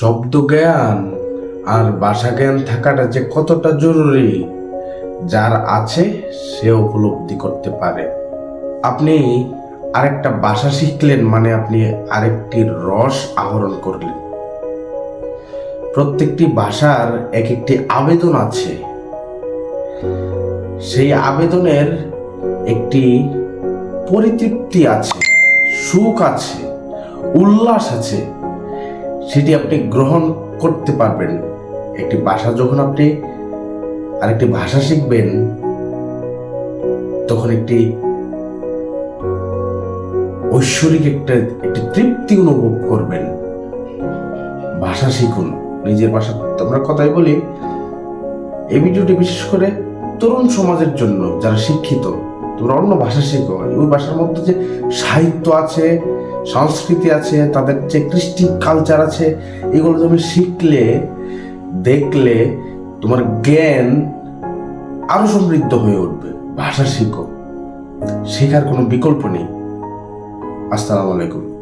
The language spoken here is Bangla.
শব্দ জ্ঞান আর ভাষা জ্ঞান থাকাটা যে কতটা জরুরি, যার আছে সে উপলব্ধি করতে পারে। আপনি আরেকটা ভাষা শিখলেন মানে আপনি আরেকটি রস আহরণ করলেন। প্রত্যেকটি ভাষার এক একটি আবেদন আছে। সেই আবেদনের একটি পরিতৃপ্তি আছে, সুখ আছে, উল্লাস আছে। সেটি আপনি গ্রহণ করতে পারবেন। একটি ভাষা যখন আপনি আরেকটি ভাষা শিখবেন, তখন একটি ঐশ্বরিক একটা, একটি তৃপ্তি অনুভব করবেন। ভাষা শিখুন। নিজের ভাষা আমরা কথাই বলি। এই ভিডিওটি বিশেষ করে তরুণ সমাজের জন্য যারা শিক্ষিত, তোমরা অন্য ভাষা শেখো। ওই ভাষার মধ্যে যে সাহিত্য আছে সংস্কৃতি আছে, তাদের যে কৃষ্টি কালচার আছে, এগুলো তুমি শিখলে, দেখলে তোমার জ্ঞান আরও সমৃদ্ধ হয়ে উঠবে। ভাষা শিখো। শেখার কোনো বিকল্প নেই। আসসালামু আলাইকুম।